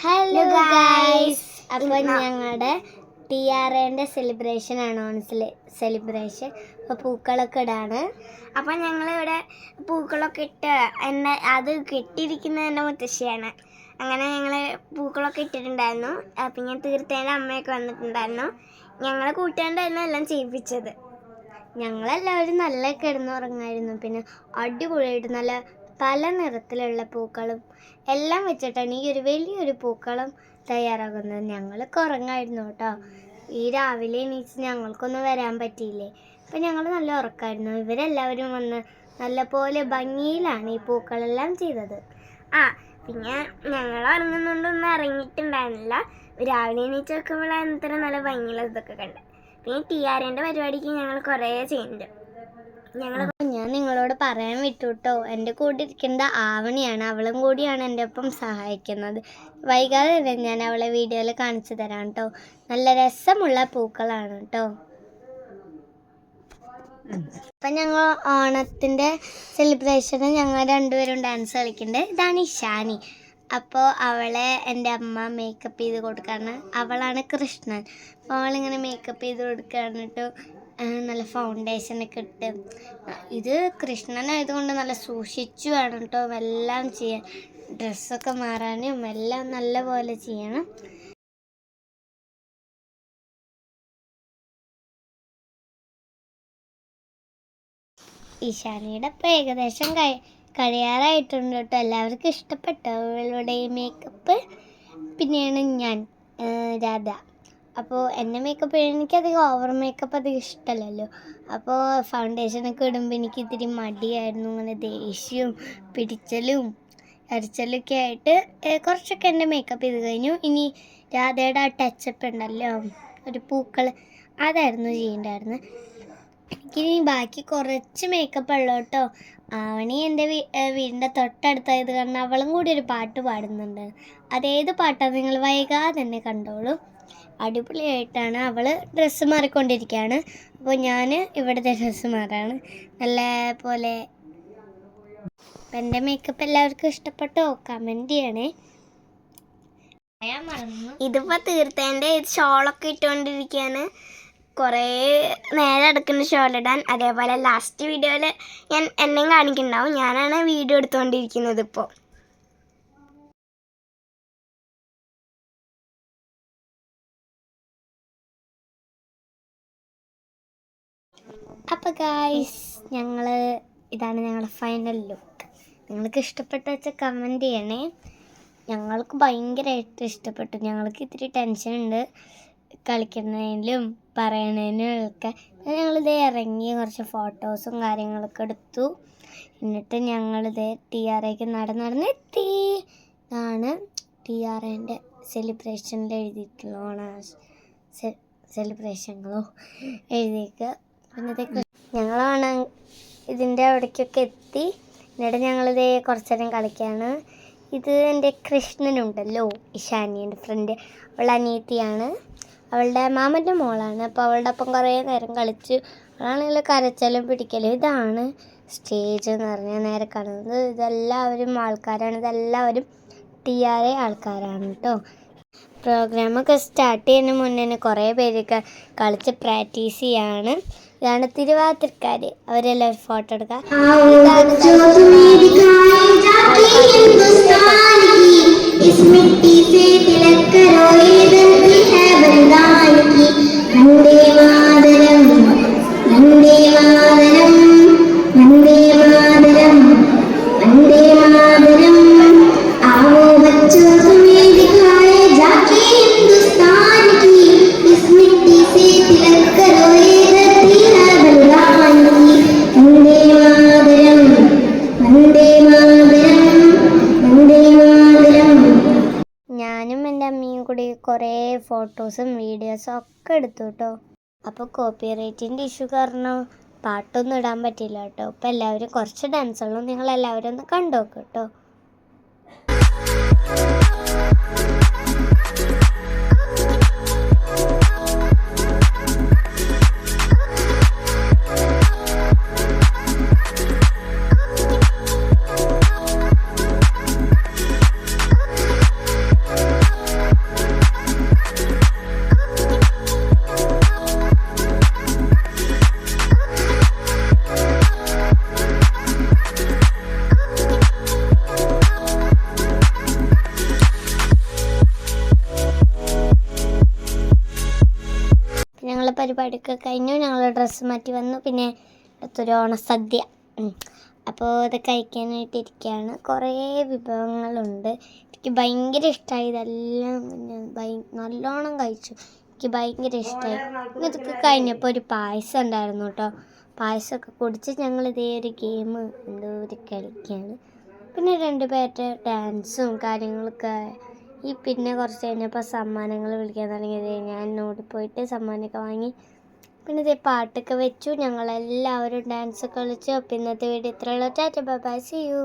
Hello guys അപ്പോൾ ഞങ്ങളുടെ T R എന്റെ സെലിബ്രേഷൻ ആണ് ഓണസിലെ സെലിബ്രേഷൻ അപ്പോൾ പൂക്കളൊക്കെ ഇടാണ്. അപ്പോൾ ഞങ്ങളിവിടെ പൂക്കളൊക്കെ ഇട്ട് എന്നെ അത് കെട്ടിയിരിക്കുന്നത് എന്റെ മുത്തശ്ശിയാണ്. അങ്ങനെ ഞങ്ങൾ പൂക്കളൊക്കെ ഇട്ടിട്ടുണ്ടായിരുന്നു. അപ്പം ഞാൻ തീർത്തേന്റെ അമ്മയൊക്കെ വന്നിട്ടുണ്ടായിരുന്നു. ഞങ്ങളെ കൂട്ടുകാരുടെ എല്ലാം ചെയ്യിപ്പിച്ചത്. ഞങ്ങളെല്ലാവരും നല്ല കിടന്നുറങ്ങായിരുന്നു. പിന്നെ അടിപൊളിയായിട്ട് നല്ല പല നിറത്തിലുള്ള പൂക്കളും എല്ലാം വെച്ചിട്ടാണ് ഈ ഒരു വലിയൊരു പൂക്കളം തയ്യാറാക്കുന്നത് ഞങ്ങൾ കുറങ്ങായിരുന്നു കേട്ടോ. ഈ രാവിലെ എണീച്ച് ഞങ്ങൾക്കൊന്നും വരാൻ പറ്റിയില്ലേ? അപ്പം ഞങ്ങൾ നല്ല ഉറക്കമായിരുന്നു ഇവരെല്ലാവരും വന്ന് നല്ലപോലെ ഭംഗിയിലാണ് ഈ പൂക്കളെല്ലാം ചെയ്തത്. ആ പിന്നെ ഞങ്ങൾ ഇറങ്ങുന്നുണ്ടൊന്നും ഇറങ്ങിയിട്ടുണ്ടായിരുന്നില്ല രാവിലെ എണീച്ച് നോക്കുമ്പോഴാണ് ഇത്ര നല്ല ഭംഗിയുള്ള ഇതൊക്കെ കണ്ടത്. പിന്നെ ടി ആറിന്റെ പരിപാടിക്ക് ഞങ്ങൾ കുറേ ചെയ്യുന്നുണ്ട്. ഞാൻ നിങ്ങളോട് പറയാൻ വിട്ടുട്ടോ. എന്റെ കൂടെ ഇരിക്കേണ്ട ആവണിയാണ്. അവളും കൂടിയാണ് എന്റെ ഒപ്പം സഹായിക്കുന്നത്. വൈകാതെ തന്നെ ഞാൻ അവളെ വീഡിയോയിൽ കാണിച്ചു തരാം കേട്ടോ നല്ല രസമുള്ള പൂക്കളാണ് കേട്ടോ അപ്പം ഞങ്ങൾ ഓണത്തിന്റെ സെലിബ്രേഷന് ഞങ്ങൾ രണ്ടുപേരും ഡാൻസ് കളിക്കുന്നുണ്ട് ഇതാണ് ഇഷാനി അപ്പോൾ അവളെ എന്റെ അമ്മ മേക്കപ്പ് ചെയ്ത് കൊടുക്കാണ്. അവളാണ് കൃഷ്ണൻ. അപ്പോൾ അവളിങ്ങനെ മേക്കപ്പ് ചെയ്ത് കൊടുക്കുകയാണ് കേട്ടോ നല്ല ഫൗണ്ടേഷനൊക്കെ ഇട്ട്. ഇത് കൃഷ്ണനായതുകൊണ്ട് നല്ല സൂക്ഷിച്ചു വേണം കേട്ടോ എല്ലാം ചെയ്യാൻ. ഡ്രസ്സൊക്കെ മാറാനും എല്ലാം നല്ല പോലെ ചെയ്യണം. ഈശാനിയുടെ ഇപ്പം ഏകദേശം കഴി കഴിയാറായിട്ടുണ്ട് കേട്ടോ എല്ലാവർക്കും ഇഷ്ടപ്പെട്ടു അവളുടെ മേക്കപ്പ് പിന്നെയാണ് ഞാൻ രാധ. അപ്പോൾ എന്റെ മേക്കപ്പ് എനിക്കധികം ഓവർ മേക്കപ്പ് അധികം ഇഷ്ടമല്ലല്ലോ. അപ്പോൾ ഫൗണ്ടേഷനൊക്കെ ഇടുമ്പോൾ എനിക്ക് ഇത്തിരി മടിയായിരുന്നു. അങ്ങനെ ദേഷ്യവും പിടിച്ചലും അരച്ചലൊക്കെ ആയിട്ട് കുറച്ചൊക്കെ എന്റെ മേക്കപ്പ് ചെയ്ത് കഴിഞ്ഞു. ഇനി രാധയുടെ ആ ടച്ചപ്പ് ഉണ്ടല്ലോ ഒരു പൂക്കൾ അതായിരുന്നു ചെയ്യേണ്ടായിരുന്നത് എനിക്കിനി ബാക്കി കുറച്ച് മേക്കപ്പ് ഉള്ളു കേട്ടോ. ആവണി എന്റെ വീ വീടിന്റെ തൊട്ടടുത്തായത് കാരണം അവളും കൂടി ഒരു പാട്ട് പാടുന്നുണ്ട്. അതേത് പാട്ടാണ് നിങ്ങൾ വൈകാതെ തന്നെ കണ്ടോളൂ. അടിപൊളിയായിട്ടാണ് അവൾ ഡ്രസ്സ് മാറിക്കൊണ്ടിരിക്കുകയാണ് അപ്പോൾ ഞാൻ ഇവിടുത്തെ ഡ്രസ്സ് മാറാണ്. നല്ല പോലെ അപ്പം എന്റെ മേക്കപ്പ് എല്ലാവർക്കും ഇഷ്ടപ്പെട്ടോ? കമന്റ് ചെയ്യണേ. ഇതിപ്പോൾ തീർത്തേന്റെ ഇത് ഷോളൊക്കെ ഇട്ടുകൊണ്ടിരിക്കുകയാണ് കുറേ നേരം എടുക്കുന്ന ഷോളിടാൻ അതേപോലെ ലാസ്റ്റ് വീഡിയോയിൽ ഞാൻ എന്നെയും കാണിക്കുന്നുണ്ടാവും. ഞാനാണ് വീഡിയോ എടുത്തുകൊണ്ടിരിക്കുന്നത് ഇപ്പോൾ അപ്പോൾ ഗായ്സ് ഞങ്ങൾ ഇതാണ് ഞങ്ങളുടെ ഫൈനൽ ലുക്ക് നിങ്ങൾക്ക് ഇഷ്ടപ്പെട്ട വെച്ചാൽ കമന്റ് ചെയ്യണേ. ഞങ്ങൾക്ക് ഭയങ്കരമായിട്ട് ഇഷ്ടപ്പെട്ടു. ഞങ്ങൾക്ക് ഇത്തിരി ടെൻഷൻ ഉണ്ട് കളിക്കുന്നതിലും പറയണതിനും ഒക്കെ ഞങ്ങളിത് ഇറങ്ങി കുറച്ച് ഫോട്ടോസും കാര്യങ്ങളൊക്കെ എടുത്തു. എന്നിട്ട് ഞങ്ങളിത് ടി ആർ ഐക്ക് നടന്ന് നടന്നെത്തി ഇതാണ് ടി ആർ ഐന്റെ സെലിബ്രേഷനിൽ എഴുതിയിട്ടുള്ള സെലിബ്രേഷനുകളോ എഴുതിയേക്ക്. പിന്നെ ഞങ്ങളാണ് ഇതിന്റെ അവിടേക്കൊക്കെ എത്തി. എന്നിട്ട് ഞങ്ങളിത് കുറച്ച് നേരം കളിക്കുകയാണ് ഇത് എന്റെ കൃഷ്ണനുണ്ടല്ലോ ഇഷാനി എന്റെ ഫ്രണ്ട് അവളുടെ അനിയത്തിയാണ്. അവളുടെ മാമന്റെ മോളാണ്. അപ്പോൾ അവളുടെ ഒപ്പം കുറേ നേരം കളിച്ച്. അവളാണെങ്കിൽ കരച്ചലും പിടിക്കലും ഇതാണ്. സ്റ്റേജ് എന്ന് പറഞ്ഞാൽ നേരെ കാണുന്നത്. ഇതെല്ലാവരും ആൾക്കാരാണ്. ഇതെല്ലാവരും ടി ആർ എ ആൾക്കാരാണ് കേട്ടോ പ്രോഗ്രാമൊക്കെ സ്റ്റാർട്ട് ചെയ്യുന്നതിന് മുന്നേ കുറേ പേരൊക്കെ കളിച്ച് പ്രാക്ടീസ് ചെയ്യാണ്. ഇതാണ് തിരുവാതിർക്കാര് അവരെല്ലാം ഫോട്ടോ എടുക്കാം ഇതാണ് കുറേ ഫോട്ടോസും വീഡിയോസും ഒക്കെ എടുത്തു കേട്ടോ അപ്പോൾ കോപ്പി റൈറ്റിന്റെ ഇഷ്യൂ കാരണം പാട്ടൊന്നും ഇടാൻ പറ്റില്ല കേട്ടോ അപ്പോൾ എല്ലാവരും കുറച്ച് ഡാൻസുകളും നിങ്ങൾ എല്ലാവരും ഒന്ന് കണ്ടു നോക്ക് കേട്ടോ പരിപാടിയൊക്കെ കഴിഞ്ഞു. ഞങ്ങൾ ഡ്രസ്സ് മാറ്റി വന്നു. പിന്നെ അടുത്തൊരു ഓണസദ്യ. അപ്പോൾ ഇത് കഴിക്കാനായിട്ട് ഇരിക്കുകയാണ് കുറേ വിഭവങ്ങളുണ്ട്. എനിക്ക് ഭയങ്കര ഇഷ്ടമായി ഇതെല്ലാം നല്ലോണം കഴിച്ചു. എനിക്ക് ഭയങ്കര ഇഷ്ടമായി ഇതൊക്കെ കഴിഞ്ഞപ്പോൾ ഒരു പായസം ഉണ്ടായിരുന്നു കേട്ടോ പായസമൊക്കെ കുടിച്ച് ഞങ്ങൾ ഇതേ ഒരു ഗെയിം എന്തോ ഒരു കളിക്കുകയാണ് പിന്നെ രണ്ടുപേരുടെ ഡാൻസും കാര്യങ്ങളൊക്കെ ഈ പിന്നെ കുറച്ച് കഴിഞ്ഞപ്പോൾ സമ്മാനങ്ങൾ വിളിക്കാൻ തുടങ്ങിയത്. ഞാൻ ഓടിപ്പോയിട്ട് സമ്മാനമൊക്കെ വാങ്ങി. പിന്നെ ഇതേ പാട്ടൊക്കെ വെച്ചു. ഞങ്ങളെല്ലാവരും ഡാൻസ് കളിച്ചു. പിന്നത്തെ വീഡിയോ ഇത്രയുള്ള ടാറ്റ ബൈ സി യു